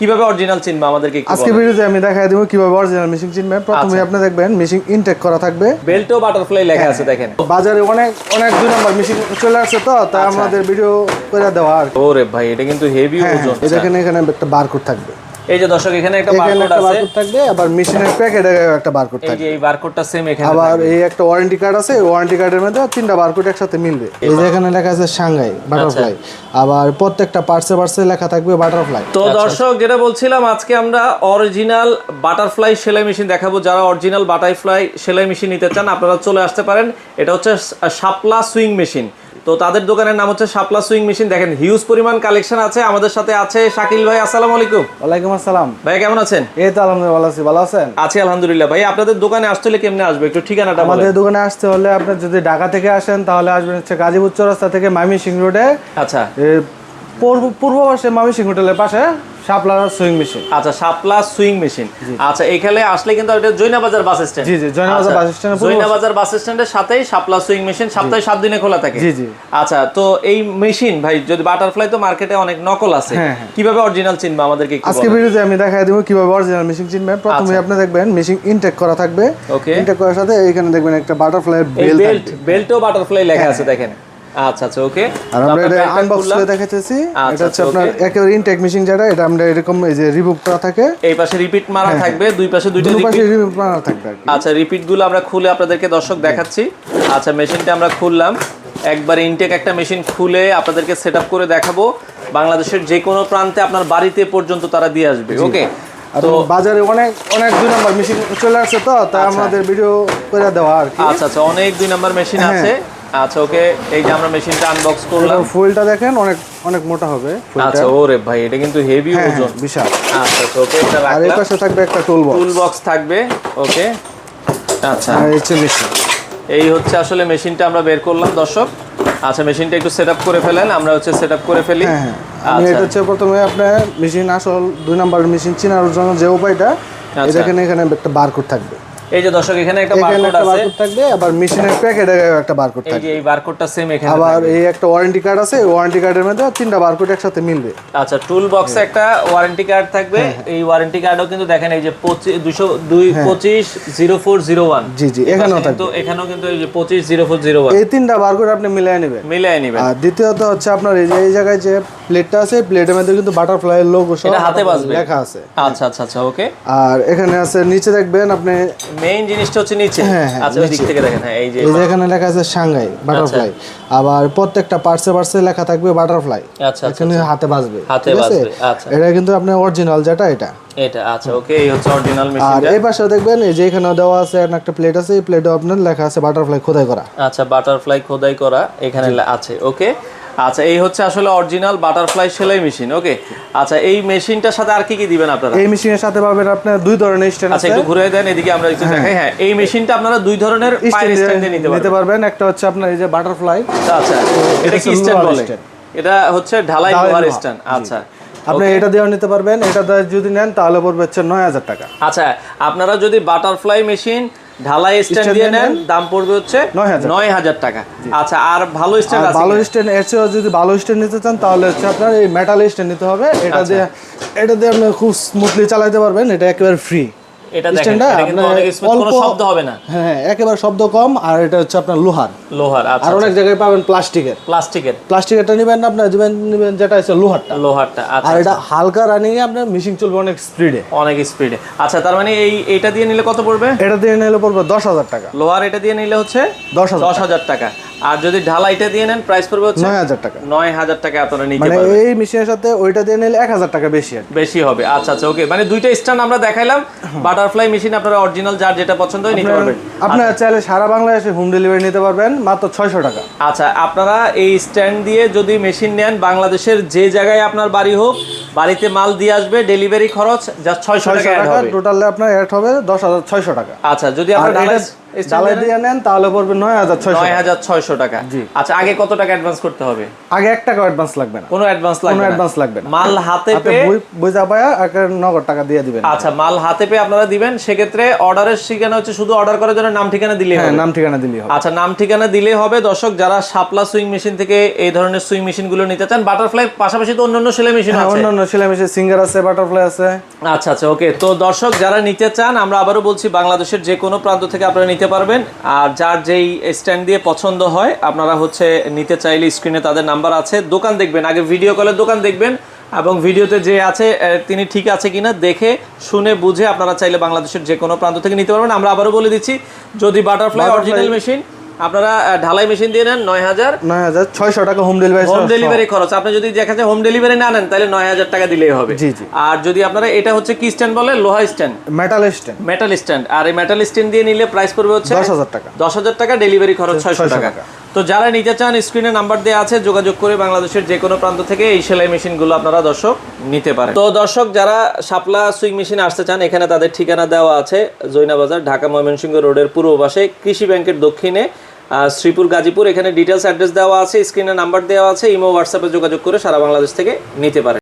কীভাবে অরিজিনাল চিনবে? আমাদেরকে আজকে ভিডিওতে আমি দেখাই দেবো কীভাবে অরিজিনাল মেশিন চিনবে। প্রথমে আচ্ছা। আপনি দেখবেন মেশিন ইনটেক করা থাকবে। বেল্টও বাটারফ্লাই লেখা হ্যাঁ। আছে দেখেন। বাজারে অনেক অনেক দুই নাম্বার মেশিন চলে আসছে তো তাই আচ্ছা। আমাদের ভিডিও করে দেওয়া আর ওরে ভাই এটা কিন্তু হেভি হ্যাঁ, ওজন। দেখেন এখানে একটা বারকোড থাকবে। এই যে দর্শক এখানে একটা বারকোড একটা আছে। বারকোড থাকবে আবার মেশিনের প্যাকেটে একটা বারকোড এই থাকবে। যে এই বারকোডটা সেম এখানে আবার এই একটা ওয়ারেন্টি কার্ড আছে ওয়ারেন্টি কার্ডের মধ্যে তিনটা বারকোড একসাথে মিলবে। এই যে এখানে লেখা আছে সাংহাই বাটারফ্লাই আবার প্রত্যেকটা পার্টসে পার্টসে লেখা থাকবে বাটারফ্লাই তো দর্শক যেটা বলছিলাম আজকে আমরা অরিজিনাল বাটারফ্লাই সেলাই মেশিন দেখাবো। যারা অরিজিনাল বাটারফ্লাই সেলাই মেশিন নিতে চান আপনারা চলে আসতে পারেন। এটা হচ্ছে শাপলা সুইং মেশিন তো তাদের দোকানের নাম হচ্ছে শাপলা সুইং মেশিন। দেখেন হিউজ পরিমাণ কালেকশন আছে। আমাদের সাথে আছে শাকিল ভাই আসসালামু আলাইকুম। ওয়ালাইকুম আসসালাম। ভাই কেমন আছেন? এই তো আলহামদুলিল্লাহ ভালো আছি। ভালো আছেন? আছি আলহামদুলিল্লাহ। ভাই আপনাদের দোকানে আসতে হলে কেমনে আসবে? একটু ঠিকানাটা আমাদের দোকানে আসতে হলে আপনি যদি ঢাকা থেকে আসেন তাহলে আসবেন হচ্ছে গাজীপুর চৌরাস্তা থেকে মামি সিং রোডে। আচ্ছা। পূর্ব পূর্ব পাশে মামি সিং হোটেলের পাশে। শাপলার সুইং মেশিন। আচ্ছা শাপলা সুইং মেশিন। আচ্ছা এখানে আসলে কিন্তু এটা জৈনাবাজার বাস স্ট্যান্ড। জি, জি, জয়নাবাজার বাস স্ট্যান্ডের পূর্ব- জৈনাবাজার বাস স্ট্যান্ডের সাথেই শাপলা সুইং মেশিন সপ্তাহে সাত দিনে খোলা থাকে। জি, জি। আচ্ছা তো এই মেশিন ভাই যদি বাটারফ্লাই তো মার্কেটে অনেক নকল আছে হ্যাঁ, হ্যাঁ। কীভাবে অরিজিনাল চিনবা আমাদেরকে আজকে ভিডিওতে আমি দেখাই দেবো কীভাবে অরিজিনাল মেশিন চিনবেন। প্রথমে আচ্ছা। আপনি দেখবেন মেশিন ইনটেক করা থাকবে। Okay. ইনটেক করার সাথে এখানে দেখবেন একটা বাটারফ্লাই বেল্ট থাকবে। বেল্টও বাটারফ্লাই লেখা আছে দেখেন। আচ্ছা আচ্ছা ওকে আর আমরা এটা আনবক্স করে দেখাতেছি আচ্ছা, এটা হচ্ছে আচ্ছা, আপনার একেবারে ইনটেক মেশিন যেটা এটা আমরা এরকম এই যে রিবুক করা থাকে। এই পাশে রিপিট মারা থাকবে দুই পাশে দুইটা দুই পাশে রিপিট রিবুক থাকবে আচ্ছা রিপিটগুলো আমরা খুলে আপনাদেরকে দর্শক দেখাচ্ছি। আচ্ছা মেশিনটা আমরা খুললাম। একবার ইনটেক একটা মেশিন খুলে আপনাদেরকে সেট করে দেখাবো। বাংলাদেশের যে কোনো প্রান্তে আপনার বাড়িতে পর্যন্ত তারা দিয়ে আসবে ওকে তো বাজারে অনেক অনেক দুই নম্বর মেশিন চলে আসছে তো তাই আমাদের ভিডিও করে দেওয়া আর আচ্ছা আচ্ছা অনেক দুই নাম্বার মেশিন হ্যাঁ। আছে। আচ্ছা ওকে এই যে আমরা মেশিনটা আনবক্স করলাম। ফুলটা দেখেন অনেক অনেক মোটা হবে আচ্ছা ওরে ভাই এটা কিন্তু হেভি হ্যাঁ, ওজন। বিশাল। আচ্ছা আচ্ছা ওকে এটা আর এই পাশে থাকবে একটা টুল বক্স টুল বক্স থাকবে ওকে। আচ্ছা। আর এই হচ্ছে মেশিন এই হচ্ছে আসলে মেশিনটা আমরা বের করলাম দর্শক। আচ্ছা মেশিনটা একটু সেট করে ফেলেন আমরা হচ্ছে সেট করে ফেলি। হ্যাঁ হ্যাঁ। আমি আচ্ছা। এটা হচ্ছে প্রথমে আপনার মেশিন আসল দুই নাম্বার মেশিন চেনার জন্য যে উপায়টা আচ্ছা। দেখেন এখানে একটা বারকোড থাকবে। এই যে দর্শক এখানে একটা বারকোড আছে। থাকবে আবার মেশিনের প্যাকেটে একটা বারকোড এই থাকবে। যে এই বারকোডটা সেম এখানে আবার এই একটা ওয়ারেন্টি কার্ড আছে ওয়ারেন্টি কার্ডের মধ্যে তিনটা বারকোড একসাথে মিলবে। আচ্ছা টুল বক্সে একটা ওয়ারেন্টি কার্ড থাকবে। হ্যাঁ, এই ওয়ারেন্টি কার্ডও কিন্তু দেখেন এই যে দুশো দুই পঁচিশ জিরো ফোর জিরো ওয়ান। জি, জি, এখানেও কিন্তু এখানেও কিন্তু এই যে পঁচিশ জিরো ফোর জিরো ওয়ান। এই তিনটা বারকোড আপনি মিলিয়ে নেবেন। মিলাই নিবেন। আর দ্বিতীয়ত হচ্ছে আপনার এই যে এই জায়গায় যে প্লেটটা আছে প্লেটের মধ্যে কিন্তু বাটারফ্লাই এর লোগো সহ হাতে বাজবে। লেখা আছে। আচ্ছা আচ্ছা আচ্ছা ওকে। আর এখানে আছে নিচে দেখবেন আপনি মেইন জিনিসটা হচ্ছে নিচে। হ্যাঁ, হ্যাঁ, আচ্ছা ওই দিক থেকে দেখেন হ্যাঁ এই যে এখানে লেখা আছে সাংহাই বাটারফ্লাই আবার প্রত্যেকটা পার্টসে পার্টসে লেখা থাকবে বাটারফ্লাই আচ্ছা আচ্ছা এখানে হাতে বাজবে হাতে বাজবে, আচ্ছা। এটা কিন্তু আপনার অরিজিনাল যেটা এটা। এটা আচ্ছা ওকে এই হচ্ছে অরিজিনাল আর এই পাশে দেখবেন এই যে এখানে দেওয়া আছে একটা প্লেট আছে এই প্লেটে আপনার লেখা আছে বাটারফ্লাই খোদাই করা। আচ্ছা বাটারফ্লাই খোদাই করা এখানে আছে ওকে? আচ্ছা এই হচ্ছে আসলে অরিজিনাল বাটারফ্লাই সেলাই মেশিন ওকে আচ্ছা এই মেশিনটার সাথে আর কি কি দিবেন আপনারা? এই মেশিনের সাথে পাবেন আপনার দুই ধরনের স্ট্যান্ড আচ্ছা একটু ঘুরে দেন এদিকে আমরা একটু দেখাই। হ্যাঁ এই মেশিনটা আপনারা দুই ধরনের পায়ের স্ট্যান্ডে নিতে নিতে পারবেন। পারবেন। একটা হচ্ছে আপনার এই যে বাটারফ্লাই আচ্ছা এটা কি স্ট্যান্ড বলে? এটা হচ্ছে ঢালাই ঢালাই লোহার স্ট্যান্ড আচ্ছা। আপনি এটা দিয়েও নিতে পারবেন। এটা যদি নেন তাহলে পড়বে হচ্ছে নয় হাজার টাকা। আচ্ছা আপনারা যদি বাটারফ্লাই মেশিন ঢালাই স্ট্যান্ড দিয়ে নেন দাম পড়বে হচ্ছে 9,000 নয় হাজার টাকা। আচ্ছা আর ভালো স্ট্যান্ড আছে ভালো? স্ট্যান্ড এর চেয়েও যদি ভালো স্ট্যান্ড নিতে চান তাহলে হচ্ছে আপনার এই মেটাল স্ট্যান্ড নিতে হবে। এটা আচ্ছা। দিয়ে এটা দিয়ে আপনি খুব স্মুথলি চালাতে পারবেন এটা একেবারে ফ্রি এটা দেখেন এটা কিন্তু অনেক স্মুথ কোনো শব্দ হবে না। হ্যাঁ একেবারে শব্দ কম আর এটা হচ্ছে আপনার লোহার। লোহার আর আচ্ছা। অনেক জায়গায় পাবেন প্লাস্টিকের। প্লাস্টিকের। প্লাস্টিকেরটা নেবেন না আপনার দিবেন নেবেন যেটা হচ্ছে লোহারটা। লোহারটা আচ্ছা আর এটা হালকা রানিং এ আপনার মিশিং চলবে অনেক স্পিডে অনেক স্পিডে আচ্ছা তার মানে এই এটা দিয়ে নিলে কত পড়বে? এটা দিয়ে নিলে পড়বে দশ হাজার টাকা। লোহার এটা দিয়ে নিলে হচ্ছে দশ হাজার টাকা। আর যদি ঢালাইটা দিয়ে নেন প্রাইস পড়বে হচ্ছে নয় হাজার টাকা। নয় হাজার টাকা আপনারা নিতে পারবেন। মানে এই মেশিনের সাথে ওইটা দিয়ে নিলে এক হাজার টাকা বেশি আর বেশি হবে। আচ্ছা আচ্ছা ওকে মানে দুইটা স্ট্যান্ড আমরা দেখাইলাম। বাটারফ্লাই মেশিন আপনারা অরিজিনাল যার যেটা পছন্দ হয় নিতে পারবেন। আপনারা চাইলে সারা বাংলাদেশে হোম ডেলিভারি নিতে পারবেন মাত্র ছয়শো টাকা। আচ্ছা আপনারা এই স্ট্যান্ড দিয়ে যদি মেশিন নেন বাংলাদেশের যে জায়গায় আপনার বাড়ি হোক বাড়িতে মাল দিয়ে আসবে ডেলিভারি খরচ জাস্ট ছয়শো টাকা টোটালে আপনার অ্যাড হবে দশ হাজার ছয়শো টাকা। আচ্ছা যদি আপনার ঢালাই দিয়ে নেন তাহলে পড়বে নয় হাজার ছয়শো নয় হাজার ছয়শো টাকা। জি। আচ্ছা আগে কত টাকা অ্যাডভান্স করতে হবে? আগে এক টাকা অ্যাডভান্স লাগবে না। কোনো অ্যাডভান্স লাগবে না। অ্যাডভান্স লাগবে না। মাল হাতে পেয়ে বুঝা পায়া একের নগদ টাকা দিয়ে দিবেন। আচ্ছা মাল হাতে পেয়ে আপনারা দিবেন। সেক্ষেত্রে অর্ডারের ঠিকানা হচ্ছে শুধু অর্ডার করার জন্য নাম ঠিকানা দিলেই হ্যাঁ হবে। নাম ঠিকানা দিলেই হবে। আচ্ছা নাম ঠিকানা দিলেই হবে। দর্শক যারা শাপলা সুইং মেশিন থেকে এই ধরনের সুইং মেশিনগুলো নিতে চান বাটারফ্লাই পাশাপাশি তো অন্যান্য সেলাই মেশিন হ্যাঁ, আছে। অন্যান্য ধরনের সেলাই মেশিন সিঙ্গার আছে বাটারফ্লাই আছে। আচ্ছা আচ্ছা ওকে। তো দর্শক যারা নিতে চান আমরা আবারও বলছি বাংলাদেশের যে কোনো প্রান্ত থেকে আপনারা নিতে পারবেন। আর যার যেই স্ট্যান্ড দিয়ে পছন্দ হয় আপনারা হচ্ছে নিতে চাইলে স্ক্রিনে তাদের নাম্বার আছে। দোকান দেখবেন আগে ভিডিও কলের দোকান দেখবেন এবং ভিডিওতে যে আছে তিনি ঠিক আছে কিনা দেখে শুনে বুঝে আপনারা চাইলে বাংলাদেশের যে কোনো প্রান্ত থেকে নিতে পারবেন। আমরা আবারও বলে দিচ্ছি যদি বাটারফ্লাই অরিজিনাল মেশিন আপনারা ঢালাই মেশিন দিয়ে নেন নয় হাজার। নয় হাজার ছয়শো টাকা হোম ডেলিভারি হোম ডেলিভারি খরচ। আপনি যদি দেখা যায় হোম ডেলিভারি না নেন তাহলে নয় হাজার টাকা দিলেই হবে। জি, জি। আর যদি আপনারা এটা হচ্ছে কি স্ট্যান্ড বলে? লোহা stand metal stand metal stand আর এই মেটাল স্ট্যান্ড দিয়ে নিলে প্রাইস পড়বে হচ্ছে দশ হাজার টাকা। দশ হাজার টাকা ডেলিভারি খরচ ছয়শো টাকা। তো যারা নিতে চান স্ক্রিনে নাম্বার দেওয়া আছে যোগাযোগ করে বাংলাদেশের যে কোনো প্রান্ত থেকে এই সেলাই মেশিনগুলো আপনারা দর্শক নিতে পারেন। তো দর্শক যারা শাপলা সুইং মেশিন আসতে চান এখানে তাদের ঠিকানা দেওয়া আছে জৈনাবাজার ঢাকা ময়মনসিংহ রোডের পূর্ব পাশে কৃষি ব্যাংকের দক্ষিণে। শ্রীপুর, গাজীপুর, এখানে ডিটেলস অ্যাড্রেস দেওয়া আছে স্ক্রিনে নাম্বার দেওয়া আছে, ইমো হোয়াটসঅ্যাপে যোগাযোগ করে সারা বাংলাদেশ থেকে নিতে পারেন।